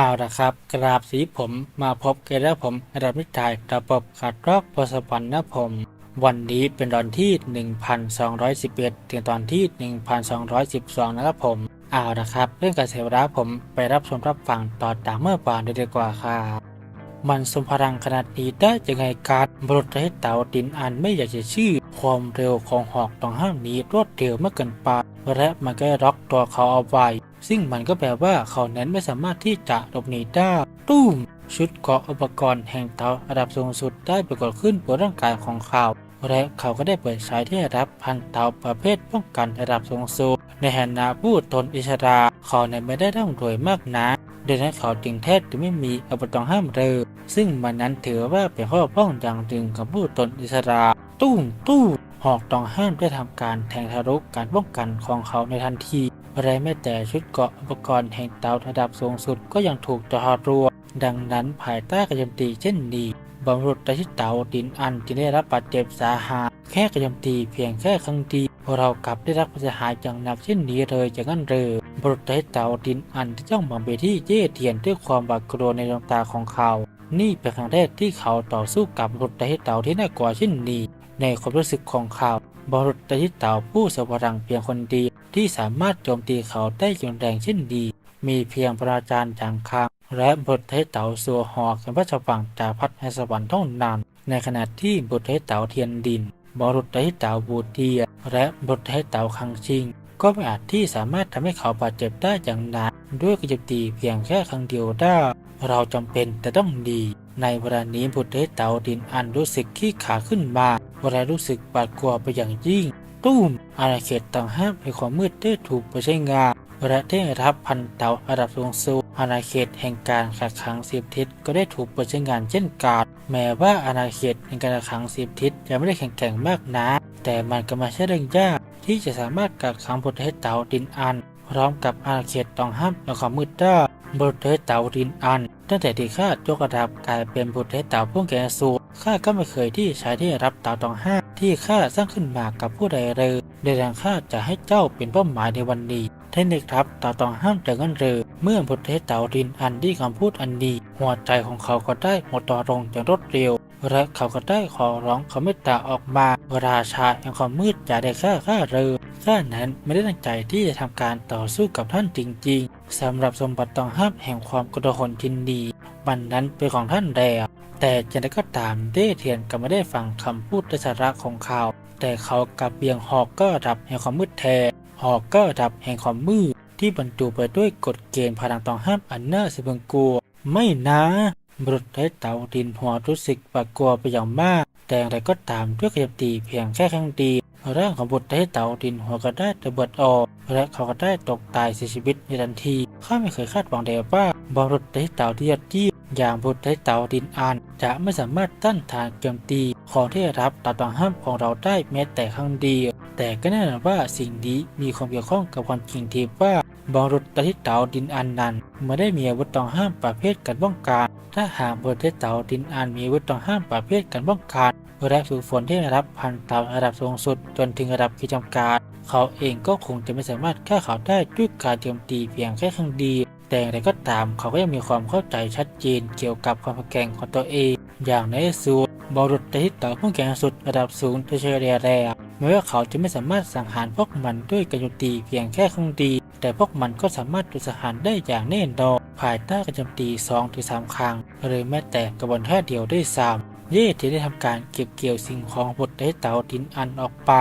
เอาละครับ กราบสีผมมาพบกันแล้วผมระดับนิทายระบบขัดรอกประสวรรค์นะผม วันนี้เป็นตอนที่ 1211 ถึงตอนที่ 1212 นะครับผมเอาละครับ เรื่องการเสวลาผมไปรับชมรับฟังต่อจากเมื่อวานเลยดีกว่าครับมันสมพลังขนาดนี้ได้ยังไงการบรุษให้เต่าดินอันไม่อยากจะชื่อ ความเร็วของหอกต้องห้ามนี้รวดเร็วเมื่อเกินไปและมันก็ล็อกตัวเขาเอาไว้ ซึ่งมันก็แปลว่าเขานั้นไม่สามารถที่จะหลบหนีได้ตุ้มชุดเกราะอุปกรณ์แห่งเต่าระดับสูงสุดได้ปรากฏขึ้นบนร่างกายของเขา และเขาก็ได้เปิดใช้ที่รับพันเต่าประเภทป้องกันระดับสูงสุด ในฐานะผู้ตนอิสระเขานั้นไม่ได้ร่ำรวยมากนักดังนั้นเขาจึงแทบจะไม่มีอุปกรณ์ห้ามเรือ ซึ่งมันนั้นถือว่าเป็นข้อพ้องอย่างหนึ่งกับผู้ตนอิสระ ตุ้มตู้มหอกต้องห้ามได้ทำการแทงทะลุการป้องกันของเขาในทันที และแม้แต่ชุดเกาะอุปกรณ์แห่งเตาระดับสูงสุดก็ยังถูกจอรัวดังนั้นภายใต้กระยำตีเช่นนี้บำรุดที่เตาดินอันจึงได้รับบาดเจ็บสาหัสแค่กระยำตีเพียงแค่ครั้งเดียวเรากลับได้รับความเสียหายอย่างหนักเช่นนี้เลยจากนั้นเลยบรุษที่เตาดินอันที่จ้องมองไปที่เย่เทียนด้วยความบาดกลัวในดวงตาของเขา นี่เป็นครั้งแรกที่เขาต่อสู้กับบรุษที่เตาที่น่ากลัวเช่นนี้ ในความรู้สึกของเขา บรุษที่เตาผู้สวรังเพียงคนเดียวที่สามารถโจมตีเขาได้อย่างแรงเช่นดี มีเพียงพระอาจารย์จางคาง และบทเทเต๋าสัวหอกันพระชวังจากพัดให้สวรรค์เท่านั้นในขณะที่บทเทเต๋าเทียนดิน บรุษเทเต๋าบูเทีย และบทเทเต๋าคังชิง ก็ไม่อาจที่สามารถทำให้เขาบาดเจ็บได้อย่างหนักด้วยกระจมตีเพียงแค่ครั้งเดียวได้ เราจำเป็นแต่ต้องดี ในเวลานี้บุตรเทเต๋าดินอันรู้สึกขี้ขาขึ้นมา วลารู้สึกบาดกลัวไปอย่างยิ่ง ตุ้มอาณาเขตต่างห้ามในความมืดได้ถูกไปใช้งานและได้รับพันเตาระดับสูงสุดอาณาเขตแห่งการขัดขังสิบทิศก็ได้ถูกเปิดใช้งานเช่นกันแม้ว่าอาณาเขตแห่งการขัดขังสิบทิศจะไม่ได้แข็งแกร่งมากนักแต่มันก็ไมาใช่เรื่องยากที่จะสามารถกักขังบุตรเทศเตาดินอัน พร้อมกับอาณาเขตต้องห้ามในความมืดได้บุตรเทเตาดินอัน ตั้งแต่ที่ข้ายกระดับกลายเป็นบุตรเทศเตาผู้แก่สูง ข้าก็ไม่เคยที่ใช้ที่รับตาตองห้าที่ข้าสร้างขึ้นมากับผู้ใดเลยโดยทางข้าจะให้เจ้าเป็นเป้าหมายในวันนี้เทคนิคครับตาตองห้ามแต่เงินเรือเมื่อบุตรเทเตาดินอันที่คำพูดอันนี้หัวใจของเขาก็ได้หมดต่อลงอย่างรวดเร็วและเขาก็ได้ขอร้องเขาเมตตาออกมา ราชาแห่งความมืดอย่าได้ฆ่าข้าเรือข้านั้นไม่ได้ตั้งใจที่จะทำการต่อสู้กับท่านจริง ๆสำหรับสมบัติตองห้ามแห่งความกระหนทินดีมันนั้นเป็นของท่านแล้ว แต่จะได้ก็ตามเด้เทียนก็ไม่ได้ฟังคำพูดและสาระของเขา แต่เขากับเบียงหอกก็ดับแห่งความมืดแทนหอกก็ดับแห่งความมืด ที่บรรจุไปด้วยกฎเกณฑ์พลังต้องห้ามอันเน่าสะพึงกลัว ไม่นะบุรุษได้เต่าดินหัวรู้สึกปวดกลัวไปอย่างมาก แต่อย่างไรก็ตามด้วยกระยำตีเพียงแค่ครั้งเดียวร่างของบุตรได้เต่าดินหัวก็ได้ระเบิดออกและเขาก็ได้ตกตายเสียชีวิตในทันทีข้าไม่เคยคาดหวังเลยว่าบรุษได้เต่าที่ยอดเยี่ยม อย่างบุตรได้เต่าดินอัน จะไม่สามารถต้านทานโจมตีของที่รับตาต้องห้ามของเราได้แม้แต่ครั้งเดียว แต่ก็แน่นอนว่าสิ่งนี้มีความเกี่ยวข้องกับความจริงที่ว่าบอรุษตะทิเตาดินอันนั้นไม่ได้มีอาวุธต้องห้ามประเภทการป้องกันถ้าหากบรุตะทิเตาดินอันมีอาวุธต้องห้ามประเภทการป้องกันและฝึกฝนที่ได้รับพันตาระดับสูงสุดจนถึงระดับขีดจำกัดเขาเองก็คงจะไม่สามารถฆ่าเขาได้ด้วยการโจมตีเพียงแค่ครั้งเดียว แต่อย่างไรก็ตามเขาก็ยังมีความเข้าใจชัดเจนเกี่ยวกับความแข็งของตัวเอง อย่างในสุดบรุษตะทิเตาผู้แข็งสุดระดับสูงที่เฉลี่ยแรงแม้ว่าเขาจะไม่สามารถสังหารพวกมันด้วยการโจมตีเพียงแค่ครั้งดี แต่พวกมันก็สามารถดูสหารได้อย่างแน่นอนภายใต้การโจมตี2อถึงสครั้งหรือแม้แต่กระบวนท่าเดียวได้ซ้ำ เย่ที่ได้ทำการเก็บเกี่ยวสิ่งของบดได้เตาดินอันออกไป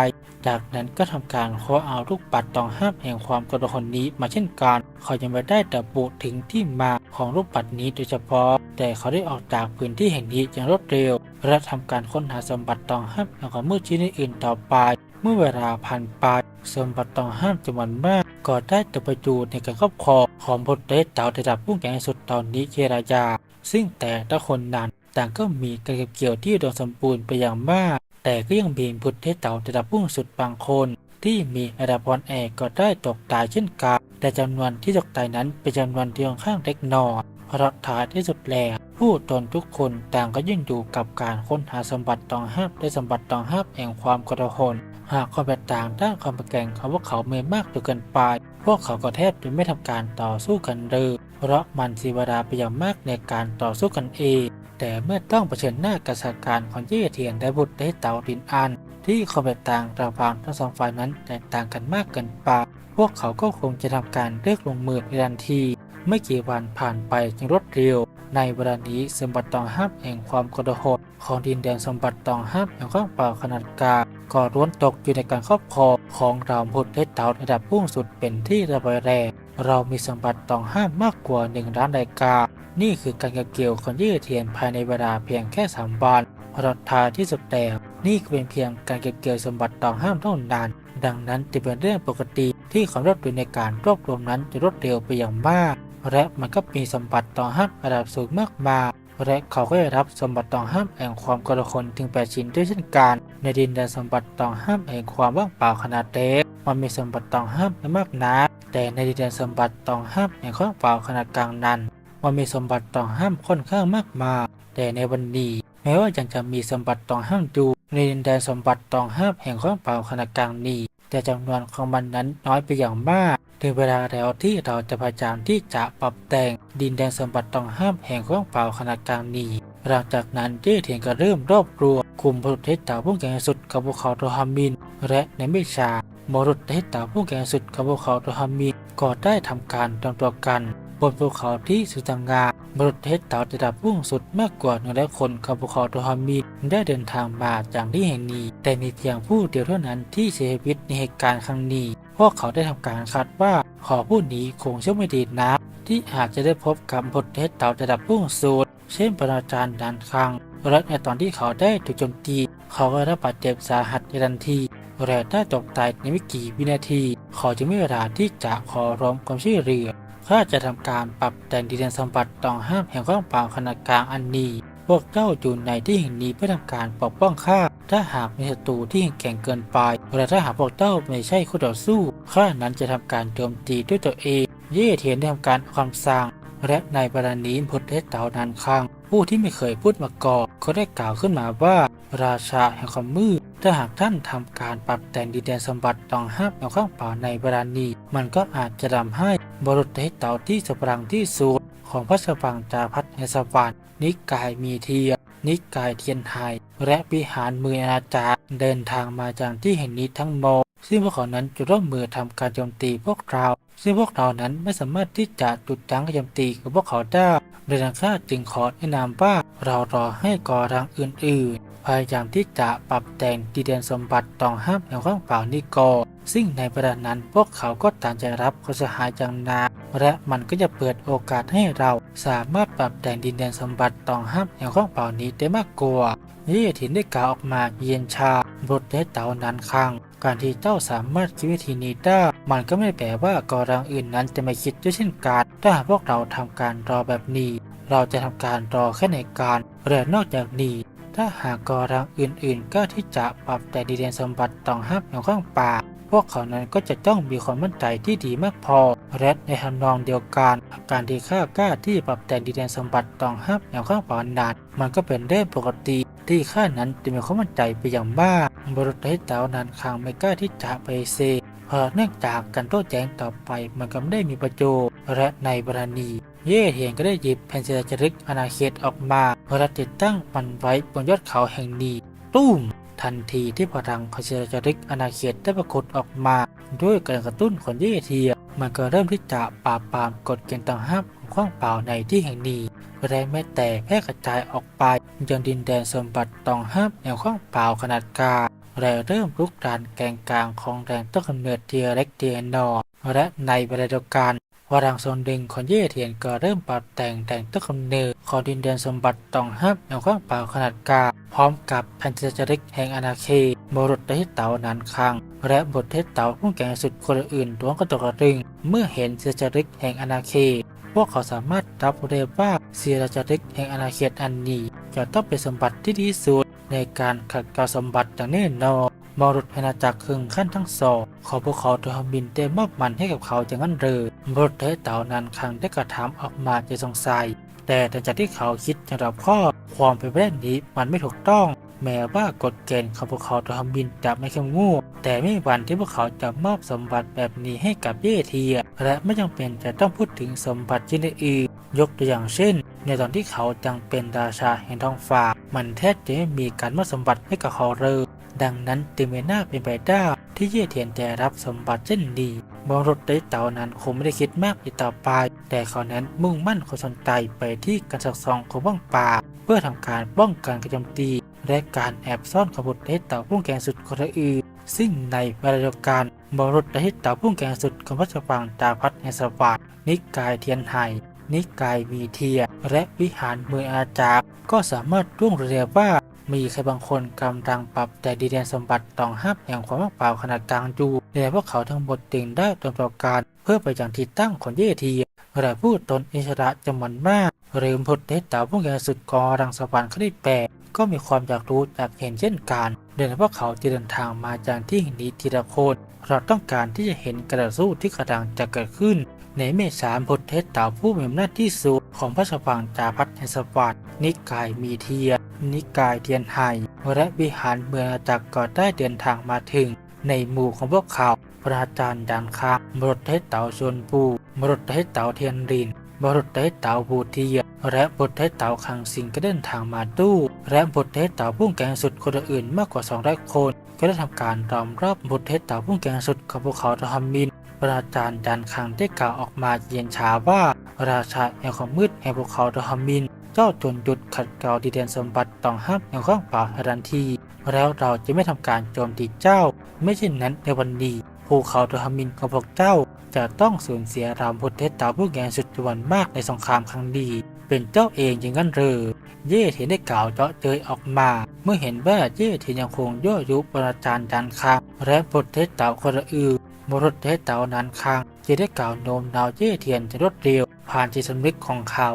จากนั้นก็ทำการคว้าเอาลูกปัดตองห้ามแห่งความกระหนนี้มาเช่นกันเขายังไม่ได้ระบุถึงที่มาของลูกปัดนี้โดยเฉพาะ แต่เขาได้ออกจากพื้นที่แห่งนี้อย่างรวดเร็ว และทำการค้นหาสมบัติตองห้ามแห่งความมืดชนิดอื่นต่อไป เมื่อเวลาผ่านไปสมบัติตองห้ามจำนวนมากก็ได้ตกไปอยู่ในการครอบครองของบทเดเต่าระดับผู้แก่งสุดตอนนี้เจรายา ซึ่งแต่ละคนนั้น ต่างก็มีการเก็บเกี่ยวที่โดนสมบูรณ์ไปอย่างมาก แต่ก็ยังมีบุตรเทเต่าระดับผู้สุดบางคน ที่มีระดับพรแอกก็ได้ตกตายเช่นกัน แต่จำนวนที่ตกตายนั้นเป็นจำนวนที่ค่อนข้างเล็กน้อยเพราะท้ายที่สุดแล้วผู้ตนทุกคนต่างก็ยิ่งอยู่กับการค้นหาสมบัติตองห้ามและสมบัติตองห้ามแห่งความกระหนหากความแตกต่างด้านความแข็งของพวกเขาไม่มากจนเกินไป พวกเขาก็แทบจะไม่ทำการต่อสู้กันเลยเพราะมันสีวลาไปอย่างมากในการต่อสู้กันเอง แต่เมื่อต้องเผชิญหน้ากับสถานการณ์ของเย่เทียนและบุตรได้เต่าดินอัน ที่ความแตกต่างระหว่างทั้งสองฝ่ายนั้นแตกต่างกันมากเกินไปพวกเขาก็คงจะทำการเลือกลงมือในทันที ไม่กี่วันผ่านไปจึงรวดเร็ว ในเวลานี้สมบัติตองห้ามแห่งความกระโหดของดินแดนสมบัติตองห้ามแห่งข้างเปล่าขนาดกลางก็ล้วนตกอยู่ในการครอบครองของเราพุทธและเต่าระดับพุ่งสุดเป็นที่ระบายแรง เรามีสมบัติตองห้ามมากกว่าหนึ่งล้านรายการ นี่คือการเก็บเกี่ยวคนยืดเทียนภายในเวลาเพียงแค่สามวันราทาที่สุดแล้วนี่ก็เป็นเพียงการเก็บเกี่ยวสมบัติตองห้ามเท่านั้นดังนั้นจะเป็นเรื่องปกติที่ความรวดเร็วในการรวบรวมนั้นจะรวดเร็วไปอย่างมาก และมันก็มีสมบัติตองห้ามระดับสูงมากมายและเขาก็ได้รับสมบัติตองห้ามแห่งความกระคนถึง8ชิ้นด้วยเช่นกัน ในดินแดนสมบัติตองห้ามแห่งความว่างเปล่าขนาดเล็ก มันมีสมบัติตองห้ามไม่มากนักแต่ในดินแดนสมบัติตองห้ามแห่งความว่างเปล่าขนาดกลางนั้น มันมีสมบัติตองห้ามค่อนข้างมากมายแต่ในวันนี้แม้ว่ายังจะมีสมบัติตองห้ามดูในดินแดนสมบัติตองห้ามแห่งความว่างเปล่าขนาดกลางนี้ แต่จำนวนของมันนั้นน้อยไปอย่างมากถึงเวลาแล้วที่เราจะพยายามที่จะปรับแต่งดินแดนสมบัติต้องห้ามแห่งของเปล่าขนาดกลางนี้หลังจากนั้นเจ้เทียนก็เริ่มรวบรวมกลุ่มบุรุษเทศเต่าผู้แก่งสุดกับภูเขาโรฮามิน และในไม่ช้า บรุษเทศเตาผู้แก่งสุดกับภูเขาโรฮามินก็ได้ทำการรวมตัวกันบนภูเขาที่สุดงาบรุษเทศเต่าระดับพุ่งสุดมากกว่าหนึ่งร้อยคนกับภูเขาโรฮามินได้เดินทางมาจากที่แห่งนี้ แต่มีเพียงผู้เดียวเท่านั้นที่เสียชีวิตในเหตุการณ์ครั้งนี้พวกเขาได้ทำการคาดว่าขอผู้นี้คงเชื่อไม่ดีนักที่อาจจะได้พบกับบุรุษเทศเต่าระดับพุ่งสุดเช่นปราจารย์ดันคังและในตอนที่เขาได้ถูกโจมตี เขาก็ได้รับบาดเจ็บสาหัสในทันที และได้ตกตายในไม่กี่วินาทีขาจึงไม่มีเวลาที่จะขอร้องความช่วยเหลือข้าจะทำการปรับแต่งดินแดนสมบัติต้องห้ามแห่งข้างเปล่าขนาดกลางอันนี้ พวกเจ้าอยู่ในที่แห่งนี้เพื่อทำการปกป้องข้า ถ้าหากมีศัตรูที่แข็งเกินไปและถ้าหากพวกเจ้าไม่ใช่คู่ต่อสู้ ข้านั้นจะทำการโจมตีด้วยตัวเอง เย่เทียนได้ทำการคำสั่งและในบรรนี้พุทธเต่านานคังผู้ที่ไม่เคยพูดมาก่อนก็ได้กล่าวขึ้นมาว่า ราชาแห่งความมืด ถ้าหากท่านทำการปรับแต่งดินแดนสมบัติต้องห้ามเอาข้างป่าในเวลานี้ มันก็อาจจะทำให้บรุษเทเต่าที่สปรังที่สุดของพระสปังจาพัฒในสวรรค์นิกายมีเทียนิกายเทียนไทยและวิหารมืออาณาจักรเดินทางมาจากที่แห่งนี้ทั้งหมดซึ่งพวกเขานั้นจะร่วมมือทำการโจมตีพวกเรา ซึ่งพวกเรานั้นไม่สามารถที่จะจุดยั้งการโจมตีของพวกเขาได้โดยทางข้าจึงขอแนะนำว่าเรารอให้ก่อรังอื่นๆ พยายามที่จะปรับแต่งดีเดนสมบัติต้องห้ามแห่งข้างเปล่านี้ก่อนซึ่งในเวลานั้นพวกเขาก็ต่างจะรับความเสียหายจากนาและมันก็จะเปิดโอกาสให้เราสามารถปรับแต่งดินแดนสมบัติต้องห้ามแห่างข้างเปล่านี้ได้มากกว่านี่ถินได้กล่าวออกมาเย็นชาบทได้เต่านานคังการที่เจ้าสามารถคิดวิธีนี้ได้มันก็ไม่แปลว่ากอรังอื่นนั้นจะไม่คิดด้วยเช่นกันถ้าหากพวกเราทำการรอแบบนี้ เราจะทำการรอแค่ในการและนอกจากนี้ ถ้าหากกอรังอื่นๆ ก็ที่จะปรับแต่ดีเดนสมบัติต้องห้ามอย่างข้างป่า พวกเขานั้นก็จะต้องมีความมั่นใจที่ดีมากพอและในทำนองเดียวกัน การที่ข้ากล้าที่ปรับแต่งดีเดนสมบัติต้องห้ามอย่างข้างป่านานมันก็เป็นเรื่องปกติที่ข้านั้นจะมีความมั่นใจไปอย่างมากบรุษให้เต่านานครั้งไม่กล้าที่จะไปเซเพราะเนื่องจากการโต้แย้งต่อไปมันก็ไม่ได้มีประโยชน์และในบรณี เย่เทียนก็ได้หยิบแผ่นเศษจรึกอาณาเขตออกมา และติดตั้งมันไว้บนยอดเขาแห่งนี้ตุ้มทันทีที่พลังของเศษจารึกอาณาเขตได้ปรากฏออกมา ด้วยการกระตุ้นของเยเทีย มันก็เริ่มที่จะปราบปรามกฎเกณฑ์ต่างห้ามของข้างเปล่าในที่แห่งนี้และแม้แต่แพร่กระจายออกไปยังดินแดนสมบัติต้องห้ามแนวข้างเปล่าขนาดกลางและเริ่มลุกรานแกงกลางของแรงต้นกำเนิดเทียเล็กเทียนอและในเวลาเดียวกัน วารังโซนดึงของเย่เทียนก็เริ่มปรับแต่งแต่งต้นกำเนิดของดินแดนสมบัติต้องห้ามแนวข้างเปล่าขนาดกลางพร้อมกับแผ่นจาริกแห่งอาณาเขตมรดกเทศเต่านานคัง และบทเทศเต่าผู้แก่งสุดคนอื่นล้วนก็ตกกระดึง เมื่อเห็นเซจาริกแห่งอาณาเขตพวกเขาสามารถรับได้ว่าเซียราจาริกแห่งอาณาเขตอันนี้จะต้องเป็นสมบัติที่ดีสุดในการขัดเกลาสมบัติอย่างแน่นอน มรดกอาณาจักรครึ่งขั้นทั้งสองขอพวกเขาตัวบินเต็มมอบมันให้กับเขาอย่างนั้นเลยมรดกเต่านั้นครั้งได้กระทำออกมาจะสงสัย แต่หลังจากที่เขาคิดอย่างรอบคอความเป็นไปได้นี้มันไม่ถูกต้อง แม้ว่ากฎเกณฑ์ของพวกเขาตัวบินจะไม่เข้มงวดแต่ไม่มีวันที่พวกเขาจะมอบสมบัติแบบนี้ให้กับเยเทีย และไม่จำเป็นจะต้องพูดถึงสมบัติชิ้นอื่นยกตัวอย่างเช่น ในตอนที่เขายังเป็นราชาแห่งท้องฟ้ามันแทบจะไม่มีการมอบสมบัติให้กับเขาเลย ดังนั้นจึงไม่น่าเป็นไปได้ที่เย่เทียนจะรับสมบัติเช่นนี้บางรถไดเต่านั้นคงไม่ได้คิดมากอีกต่อไป แต่เขานั้นมุ่งมั่นความสนใจไปที่การสักซองของว่างป่า เพื่อทำการป้องกันการโจมตี และการแอบซ่อนขบวนไดเต่าพุ่งแกงสุดคนอื่นซึ่งในเวลาเดียวกันบางรถไดเต่าพุ่งแกงสุดของพระฟังดาพัฒแห่งสวัสดนิกายเทียนไห่นิกายมีเทีย และวิหารเมืองอาจารก็สามารถร่วงเรียว่า มีใครบางคนกำลังปรับแต่ดีแดนสมบัติต้องห้ามแห่งความว่างเปล่าขนาดกลางอยู่และพวกเขาทั้งหมดจึงได้ตนประการ เพื่อไปอย่างที่ตั้งของเยทีและผู้ตนอิสระจำนวนมากหรือพดเดตาผู้แกสุดกอรังสวรรค์คดีแปดก็มีความอยากรู้อยากเห็นเช่นกันเดินพวกเขาจะเดินทางมาจากที่แห่งนี้ทีละคนเราต้องการที่จะเห็นกระสู้ที่กระดังจะเกิดขึ้น ในเมษามพทเทศเต่าผู้มีอำนาจที่สุดของพระสวังจาพัฒแห่งสวัสดิ์นิกายมีเทียนิกายเทียนไห่และวิหารเมืองอาจักรก็ได้เดินทางมาถึง ในหมู่ของพวกเขาพระอาจารย์ดันคางมรดเทศเต่าชวนปูมรดเทศเต่าเทียนรินมรดเทศเต่าบูเทียและบทเทศเต่าคังสิงก็เดินทางมาตู้และบทเทศเต่าพุ่งแกงสุดคนอื่นมากกว่า200คน ก็ได้ทำการล้อมรอบบทเทศเต่าพุ่งแกงสุดของพวกเขาทหมิน พระอาจารย์ดันคังได้กล่าวออกมาเย็นชาว่า ราชาแห่งความมืดแห่งภูเขาทหมิน เจ้าจนหยุดขัดเกลาดินแดนสมบัติต้องห้ามแห่งข้างป่าทันที แล้วเราจะไม่ทำการโจมตีเจ้า ไม่เช่นนั้นในวันนี้ภูเขาทหมินของพวกเจ้า จะต้องสูญเสียรามพุทธเทตาผู้แก่สุดจำนวนมากในสงครามครั้งนี้เป็นเจ้าเองอย่างนั้นหรือเย่เทียนได้กล่าวเจาะเจยออกมา เมื่อเห็นว่าเย่เทียนยังคงยั่วยุปราจารย์ดันคางและพุทธเทศเตาคนอื่น มรดเทศเตานันคางจะได้กล่าวโน้มนาวเย่เทียนจะรวดเร็ว ผ่านจิตสำนึกของเขา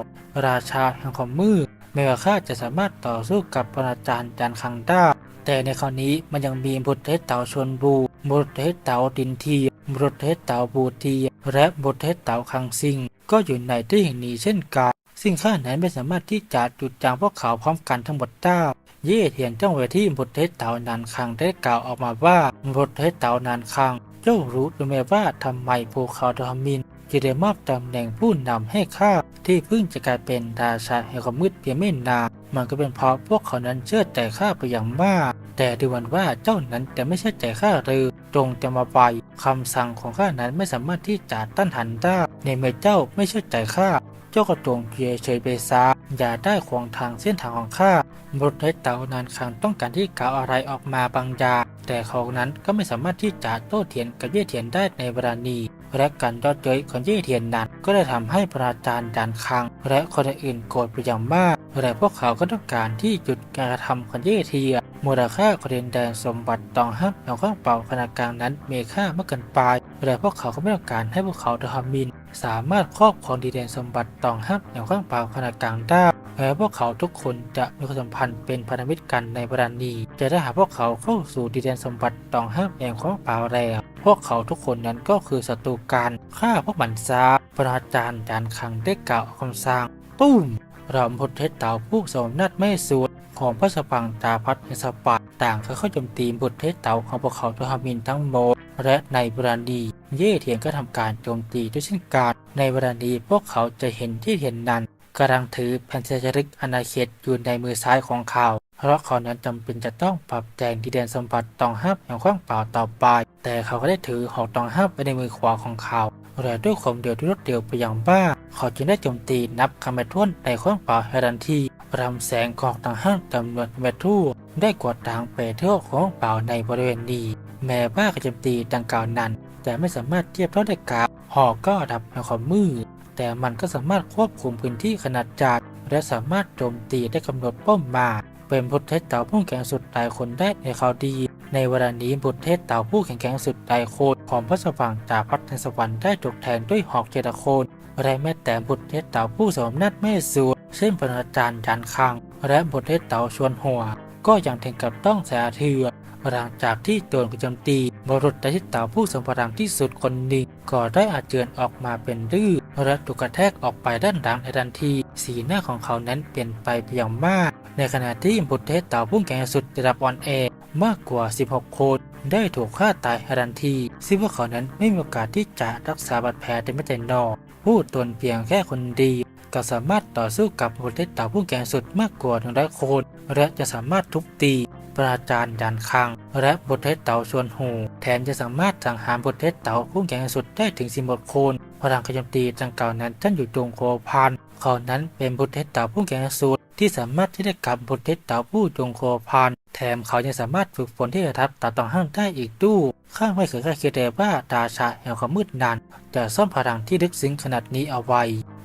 ราชาแห่งความมืดไม่ว่าข้าจะสามารถต่อสู้กับปราจารย์ดันคังได้แต่ในคราวนี้มันยังมีบุตรเทศเต่าชนบูบุตรเทศเต่าดินทีบุตรเทศเต่าบูที และบุตรเทศเต่าคังซิง ก็อยู่ในที่แห่งนี้เช่นกันซึ่งข้านั้นไม่สามารถที่จะจุดจางพวกเขาพร้อมกันทั้งหมดได้เย่เทียนจ้าเวทีบุตรเทศเต่านานคังได้กล่าวออกมาว่าบุตรเทศเต่านานคัง เจ้ารู้หรือไม่ว่าทำไมภูเขาทอมินจึงได้มอบตำแหน่งผู้นำให้ข้าที่เพิ่งจะกลายเป็นราชาแห่งความมืดเพียงไม่นานมันก็เป็นเพราะพวกเขานั้นเชื่อใจข้าไปอย่างมาก แต่ดูเหมือนว่าเจ้านั้นจะไม่เชื่อใจข้าเลยจงจะมาไปคำสั่งของข้านั้นไม่สามารถที่จะต้านทานได้ในเมื่อเจ้าไม่เชื่อใจข้า เจ้าก็จงเพียเฉยเบซาอย่าได้ขวางทางเส้นทางของข้าบทไดเต่านานครั้งต้องการที่กล่าวอะไรออกมาบางอย่างแต่เขานั้นก็ไม่สามารถที่จะโต้เถียงกับเย่เถียนได้ในเวลานี้ และการยอดเย้ยของเย่เทียนนั้น ก็ได้ทำให้พระอาจารย์ดันคัง และคนอื่นโกรธไปอย่างมากและพวกเขาก็ต้องการที่หยุดการกระทำของเย่เทียมูลค่าของดินแดนสมบัติตองห้ามเอาข้างเป่าขนาดกลางนั้นมีค่ามากเกินไปและพวกเขาก็ไม่ต้องการให้พวกเขาทำมิน สามารถครอบครองดินแดนสมบัติตองห้ามเอาข้างเป่าขนาดกลางได้ แม้พวกเขาทุกคนจะมีความสัมพันธ์เป็นพันธมิตรกันในบรานนีจะได้หากพวกเขาเข้าสู่ดินแดนสมบัติต้องห้ามแห่งความเปล่าแล้ว พวกเขาทุกคนนั้นก็คือศัตรูกันฆ่าพวกมันซาพระอาจารย์จานคังได้กล่าวคำสั่งตุ้มเราพลเทศเต่าผู้สมนัดไม่สูดของพระสพังตาพัดในสปัดต่างเข้าโจมตีบุตรเทศเต่าของพวกเขาทุหมินทั้งหมดและในบรานีเย่เทียนก็ทำการโจมตีด้วยเช่นกันในบรานีพวกเขาจะเห็นที่เห็นนั้น กำลังถือแผ่นเซจริกอาณาเขตอยู่ในมือซ้ายของเขาเพราะเขานั้นจำเป็นจะต้องปรับแต่งดินแดนสมบัติตองห้ามอย่างขว้างเปล่าต่อไป แต่เขาก็ได้ถือหอกตองห้ามไว้ในมือขวาของเขาและด้วยความเดียวที่รวดเร็วไปอย่างบ้า เขาจึงได้โจมตีนับคำแมทุ่นในขว้างเปล่าให้ทันทีรำแสงกอกต่างห้าจำนวนเมทู่ได้กวาดทางไปเที่ยวของเปล่าในบริเวณนี้ แม้ว่าการโจมตีดังกล่าวนั้นแต่ไม่สามารถเทียบเท่าได้กับหอกก็ดับในความมืด แต่มันก็สามารถควบคุมพื้นที่ขนาดจัดและสามารถโจมตีได้กำหนดเป้าหมายเป็นพุทธเทศเต่าผู้แข็งสุดหลายคนได้ในข่าวดี ในเวลานี้พุทธเทศเต่าผู้แข็งแกร่งสุดหลายคนของพระสว่างจากพัฒนสวรรค์ได้ถูกแทนด้วยหอกเจตโคนและแม้แต่พุทธเทศเต่าผู้สมนัตแม่สูตรเช่นพระอาจารย์ยันคัง และพุทธเทศเต่าชวนหัว ก็ยังถึงกับต้องเสียเถือ หลังจากที่โดนกระจมตีบรุษที่เต่าผู้ทรงพลังที่สุดคนหนึ่งก็ได้อาเจียนออกมาเป็นดื้อและถูกกระแทกออกไปด้านหลังในทันที สีหน้าของเขานั้นเปลี่ยนไปเพียงมาก ในขณะที่บุตรเทพเต่าผู้แก่งสุดระดับออนแอร์มากกว่า 16 คนได้ถูกฆ่าตายทันทีซึ่งพวกเขานั้นไม่มีโอกาสที่จะรักษาบาดแผลแต่ไม่แต่นอผู้ตนเพียงแค่คนดีก็สามารถต่อสู้กับบุตรเทพเต่าผู้แก่งสุดมากกว่าหนึ่งร้อยคนและจะสามารถทุบตี ปราจารย์ยันคัง และบทเทศเต่าชวนหู แถมจะสามารถสังหารบทเทศเต่าผู้แข่งสุดได้ถึงสิบหกคนพลังกระยำตีดังกล่าวนั้นท่านอยู่จงโคพันเขานั้นเป็นบทเทศเต่าผู้แข่งสุดที่สามารถที่จะกับบทเทศเต่าผู้จงโคพันแถมเขายังสามารถฝึกฝนที่จะทับตาต้องห้ามได้อีกตู้ข้างไม่เคยคาดคิดเลยว่าดาชาแห่งความมืดนั้นจะซ่อนพลังที่ลึกซึ้งขนาดนี้เอาไว้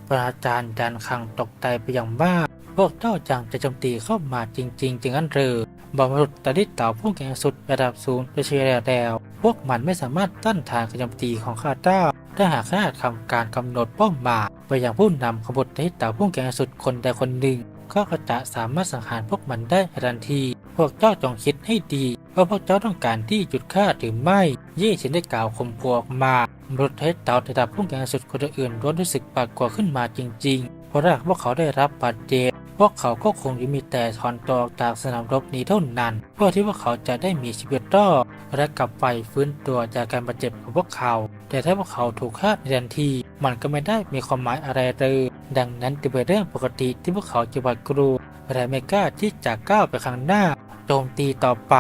ปราจารย์ยันคังตกใจไปอย่างมากพวกเจ้าจังจะโจมตีเข้ามาจริง ๆจึงนั้นเรือ บอมรุษตะลิดเต่าผู้แข่งสุดระดับสูงไปเชียร์แล้วพวกมันไม่สามารถต้านทานการโจมตีของข้าเจ้าถ้าหากข้าทำการกำหนดเป้าหมายไปยังผู้นำขบวนตะลิดเต่าผู้แข่งสุดคนใดคนหนึ่งก็จะสามารถสังหารพวกมันได้ทันที พวกเจ้าจงคิดให้ดีว่าพวกเจ้าต้องการที่หยุดฆ่าหรือไม่เย่ฉินได้กล่าวคมพวออกมาบรุษเทศเต่าระดับผู้แข่งสุดคนอื่นล้วนรู้สึกปากกว่าขึ้นมาจริงๆ เพราะหากพวกเขาได้รับบาดเจ็บ พวกเขาก็คงจะมีแต่ถอนตัวออกจากสนามรบนี้เท่านั้น เพื่อที่พวกเขาจะได้มีชีวิตรอดและกลับไปฟื้นตัวจากการบาดเจ็บของพวกเขา แต่ถ้าพวกเขาถูกฆ่าในทันที มันก็ไม่ได้มีความหมายอะไรเลย ดังนั้นจึงเป็นเรื่องปกติที่พวกเขาจะหวาดกลัวและไม่กล้าที่จะก้าวไปข้างหน้าโจมตีต่อไป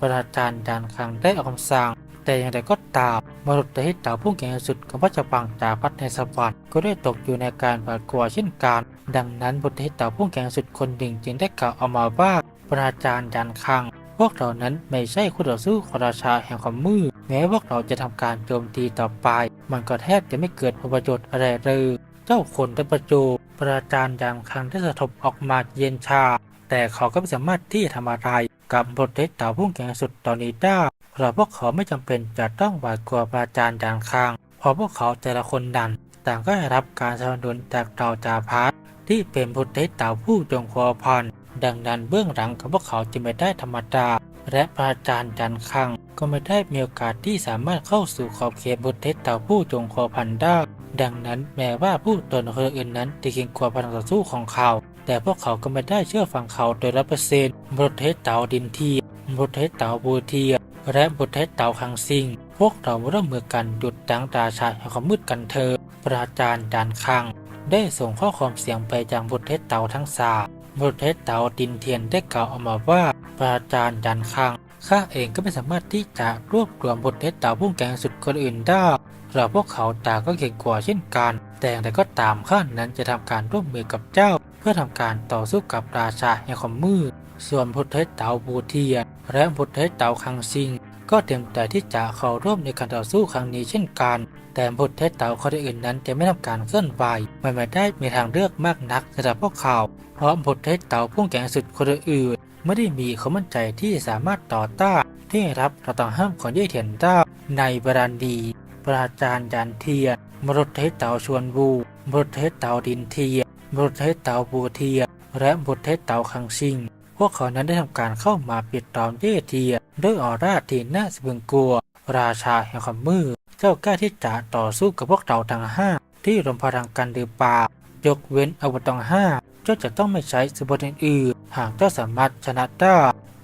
ปราจารย์ดานคังได้ออกคำสั่งแต่อย่างไรก็ตามมรุตให้เต่าผู้แก่งสุดของพระเจ้าปังจากพัฒในสวรรค์ก็ได้ตกอยู่ในการหวาดกลัวเช่นกัน ดังนั้นบุตรเทพเต่าผู้แก่งสุดคนหนึ่งจึงได้กล่าวออกมาว่าปราจารย์ยันคัง พวกเรานั้นไม่ใช่คู่ต่อสู้ของราชาแห่งความมืดแม้พวกเราจะทำการโจมตีต่อไป มันก็แทบจะไม่เกิดผลประโยชน์อะไรเลยเจ้าคนได้ประจูปราจารย์ยันคังได้สะทบออกมาเย็นชา แต่เขาก็ไม่สามารถที่จะทำอะไรกับบทเทศเต่าผู้แก่งสุดตอนนี้ได้เพราะพวกเขาไม่จำเป็นจะต้องหวาดกลัวปราจารย์ยันคังเพราะพวกเขาแต่ละคนนั้นต่างก็ได้รับการสนับสนุนจากเต่าจาพัท ที่เป็นพุทธเต่าผู้จงคอพัน ดังนั้นเบื้องหลังของพวกเขาจึงไม่ได้ธรรมดา และพระอาจารย์จันคัง ก็ไม่ได้มีโอกาสที่สามารถเข้าสู่ขอบเขตบุตรเต่าผู้จงคอพันได้ ดังนั้นแม้ว่าผู้ตนคนอื่นนั้นจะเก่งกว่าพลังต่อสู้ของเขา แต่พวกเขาก็ไม่ได้เชื่อฟังเขาโดยร้อยเปอร์เซ็นต์บุตรเต่าดินเทียบุตรเต่าบูเทียและบุตรเต่าคังซิง พวกเราร่วมมือกันหยุดดังราชาแห่งความมืดกันเถอะพระอาจารย์จันคัง ได้ส่งข้อความเสียงไปยังบุตรเทศเต่าทั้งสามบุตรเทศเต่าดินเทียนได้กล่าวออกมาว่าพระอาจารย์ยันคังข้าเองก็ไม่สามารถที่จะรวบรวมบุตรเทศเต่าผู้แกงสุดคนอื่นได้เราพวกเขาต่างก็เก่งกว่าเช่นกัน แต่อย่ก็ตามข้านั้นจะทำการร่วมมือกับเจ้า เพื่อทำการต่อสู้กับราชาแห่งความมืด ส่วนบุตรเทศเต่าบูเทียนและบุตรเทศเต่าคังซิง ก็เตรียมใจที่จะเข้าร่วมในการต่อสู้ครั้งนี้เช่นกัน แต่บุตรเทศเต่าคนอื่นนั้นจะไม่ทำการเคลื่อนไหวมันไม่ได้มีทางเลือกมากนักสำหรับพวกเขา เพราะบุตรเทศเต่าผู้แก่งสุดคนอื่นไม่ได้มีความมั่นใจที่สามารถต่อต้านที่รับเราต้องห้ามของเย่เทียนเต้าในบรันดี ปราจารย์ยันเทียนมรุเทศเต่าชวนบูมรุเทศเต่าดินเทียมรุเทศเต่าบูเทียและมรุเทศเต่าคังซิงพวกเขานั้นได้ทำการเข้ามาปิดตอมเย่เทียด้วยออร่าที่น่าสะพรึงกลัว ราชาแห่งความมืด เจ้ากล้าที่จะต่อสู้กับพวกเราทั้งห้าที่รวมพลังกันหรือเปล่ายกเว้นอาวุธทั้งห้าเจ้าจะต้องไม่ใช้สมุนอื่นหากเจ้าสามารถชนะได้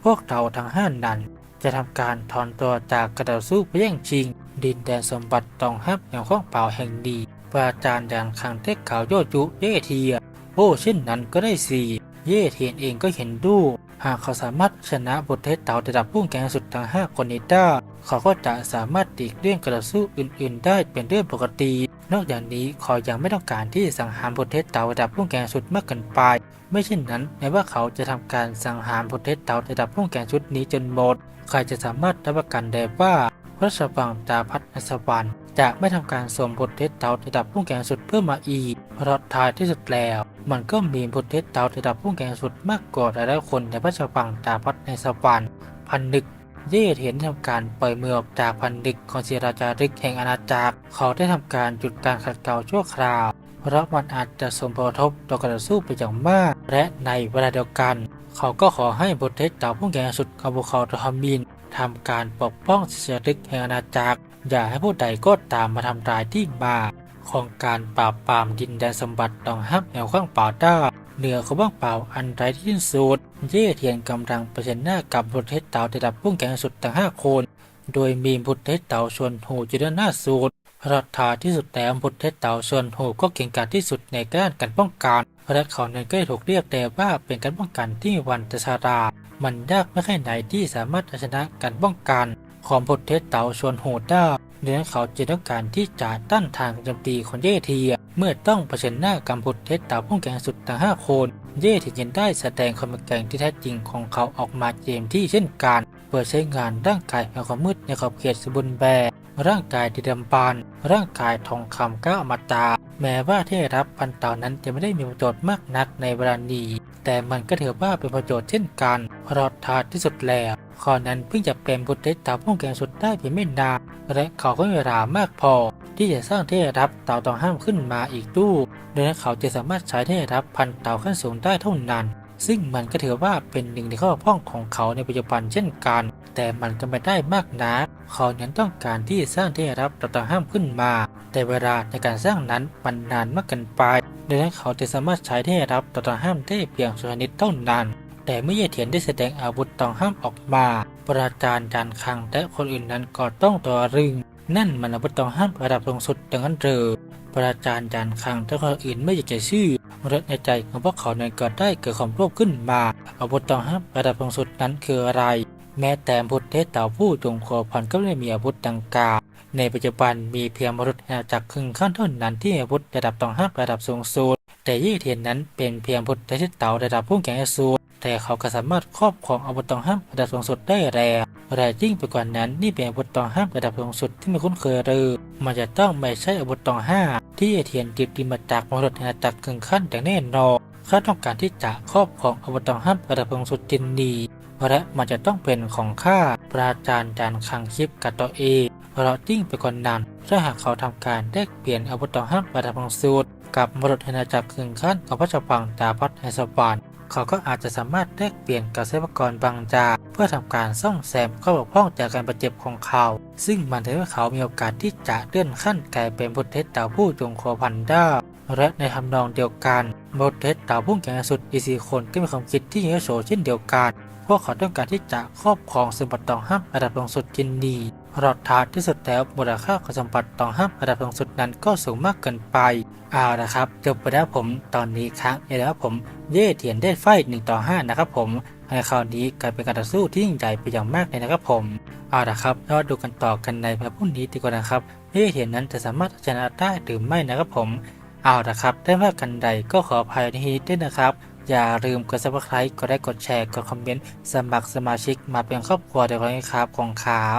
พวกเราทั้งห้านั้น จะทำการถอนตัวจากกระดาสู้ไปแย่งชิง ดินแดนสมบัติต้องฮับอย่างข้องเปล่าแห่งดีปราจารย์ยันคังเทคขาวโยจุเย่เทียโอ้เช่นนั้นก็ได้สี่เย่เทียนเองก็เห็นดู หากเขาสามารถชนะบทเทศเต่าระดับผู้แข่งสุดทั้งห้าคนนี้ได้ เขาก็จะสามารถตีกเลี่ยงกระสู้อื่น ๆ ได้เป็นเรื่องปกติ นอกจากนี้เขายังไม่ต้องการที่สังหารบทเทศเต่าระดับผู้แข่งสุดมากเกินไป ไม่เช่นนั้นแม้ว่าเขาจะทำการสังหารบทเทศเต่าระดับผู้แข่งชุดนี้จนหมด ใครจะสามารถรับประกันได้ว่าพระชบังจาพัฒนสวรรค์จะไม่ทำการสวมบทเทศเต่าระดับผู้แข่งสุดเพื่อมาอีกเพราะท้ายที่สุดแล้ว มันก็มีบทเทศเต่าระดับผู้แข่งสุดมากกว่าหลายๆคนในพระชบังจาพัฒในสวรรค์พันนึก เย่เห็นทำการปล่อยมือออกจากพันดึกของเสราจารึกแห่งอาณาจักรเขาได้ทำการหยุดการขัดเกลาชั่วคราว เพราะมันอาจจะส่งผลกระทบต่อการต่อสู้ไปอย่างมาก และในเวลาเดียวกัน เขาก็ขอให้บทเทศเต่าผู้แก่สุดของพวกเขาทอมินทำการปกป้องเสราจารึกแห่งอาณาจักร อย่าให้ผู้ใดก็ตามมาทำลายที่มาของการปราบปรามดินแดนสมบัติต้องห้ามแนวข้างป่าได้ เหนือเขาบ้างเปล่าอันไรที่สิ้นสุด เย่เทียนกำลังเผชิญหน้ากับบุตรเทศเต่าระดับผู้แข่งสุดทั้งห้าคน โดยมีบุตรเทศเต่าชวนหูอยู่ด้านหน้าสุดรัฐาที่สุดแล้วบุตรเทศเต่าชวนหูก็เก่งกาจที่สุดในด้านการป้องกันและเขานั้นก็ได้ถูกเรียกแต่ว่าเป็นการป้องกันที่วันตชารา มันยากไม่แค่ไหนที่สามารถเอาชนะการป้องกันของบุตรเทศเต่าชวนหูได้ดังนั้นเขาจึงต้องการที่จะต้านทานการโจมตีของเย่เทีย เมื่อต้องเผชิญหน้ากับบุตรเทศเต่าผู้แข่งสุดทั้งห้าคน เย่ถึงยังได้แสดงความแกร่งที่แท้จริงของเขาออกมาเกมที่เช่นกัน เปิดใช้งานร่างกายแห่งความมืดในขอบเขตสมบุญแบร์ร่างกายที่ดำบานร่างกายทองคำก้าวอมตะแม้ว่าที่รับพันเต่านั้นจะไม่ได้มีประโยชน์มากนักในเวลานี้ แต่มันก็ถือว่าเป็นประโยชน์เช่นกันเพราะทาที่สุดแล้วข้อนั้นเพิ่งจะเป็นบุตรเทศเต่าผู้แข่งสุดได้เพียงไม่นานและเขาก็มีเวลามากพอ ที่จะสร้างเทรับเต่าต้องห้ามขึ้นมาอีกตู้โดยนั้นเขาจะสามารถใช้เทรับพันเต่าขั้นสูงได้เท่านั้น ซึ่งมันก็ถือว่าเป็นหนึ่งในข้อพ้องของเขาในปัจจุบันเช่นกัน แต่มันก็ไม่ได้มากนักเขานั้นต้องการที่จะสร้างเทรับเต่าต้องห้ามขึ้นมา แต่เวลาในการสร้างนั้นมันนานมากเกินไปโดังนั้นเขาจะสามารถใช้เทรับเต่าต้องห้ามได้เพียงส่วนนิดเท่านั้นแต่เมื่อเยเทียนได้แสดงอาวุธต้องห้ามออกมา ประจารย์จานคังและคนอื่นนั้นก็ต้องตัวรึง นั่นมันอาวุธต้องห้ามระดับสูงสุดดังนั้นเถอประจารย์จานคังและคนอื่นไม่อยากจะชื่อรถในใจของพวกเขาในก็ได้เกิดความโลภขึ้นมา อาวุธต้องห้ามระดับสูงสุดนั้นคืออะไร แม้แต่พุทธเทศเต่าผู้จงโคพันก็ไม่มีอาวุธดังกล่าวในปัจจุบันมีเพียงมนุษย์อาณากครึ่งขั้นเท่านั้นที่อาวุธระดับต้องห้ามระดับสูงสุดแต่ยี่เทียนนั้นเป็นเพียงพุทธเทศเต่าระดับผู้แข่งสูงแต่เขาก็สามารถครอบครองอาวุธต้องห้ามระดับสูงสุดได้แล้ว และยิ่งไปกว่านั้นนี่เป็นอาวุธต้อห้ามระดับสูงสุดที่ไม่คุ้นเคยเลยมันจะต้องไม่ใช่อาวุธต้อห้าที่เทียนติดดีมาจากมนุษย์อาณาจักรครึ่งขั้นอย่แน่นอนเขาต้องการที่จะครอบครองอาวุธต้อห้ามระดับสูงสุดจินนีและมันจะต้องเป็นของข้าปราจารย์จานคังคิปกับตัวเองเราะยิ่งไปกว่านั้นถ้าหากเขาทำการแลกเปลี่ยนอาวุธต้อห้ามระดับสูงสุดกับมรดกอาณาจักรครึ่งขั้นของพระเจ้าปังตาพัฒไฮสวรรค์เขาก็อาจจะสามารถแลกเปลี่ยนกับทรัพยากรบางจาก พื่อทำการซ่อมแซมข้อบกพร่องจากการบาดเจ็บของเขา ซึ่งมันทำให้เขามีโอกาสที่จะเลื่อนขั้นกลายเป็นบุตรเทศเต่าผู้จงโคพันด้าและในทำนองเดียวกันบุตรเทศเต่าผู้แข่งสุดอีซีคนก็มีความคิดที่ยิ่งโฉเช่นเดียวกันพวกเขาต้องการที่จะครอบครองสมบัติตองห้ามระดับสูงสุดจินดีรอดทาที่สุดแล้วมูลค่าของสมบัติตองห้ามระดับสูงสุดนั้นก็สูงมากเกินไปเอาละครับจบไปแล้วผมตอนนี้ครั้งนี้แล้วผมเย่เทียนได้ไฟหนึ่งต่อห้านะครับผม ในคราวนี้กลายเป็นการต่อสู้ที่ยิ่งใหญ่ไปอย่างมากเลยนะครับผมเอาละครับเราดูกันต่อกันในแบบพรุ่งนี้ดีกว่านะครับเย่เทียนนั้นจะสามารถชนะได้หรือไม่นะครับผมเอาละครับได้ว่ากันใดก็ขออภัยในที่นี้ด้วยนะครับอย่าลืมกดซับสไครต์กดไลค์กดแชร์ กดคอมเมนต์ สมัครสมาชิกมาเป็นครอบครัวเดียวกันนะครับของครับ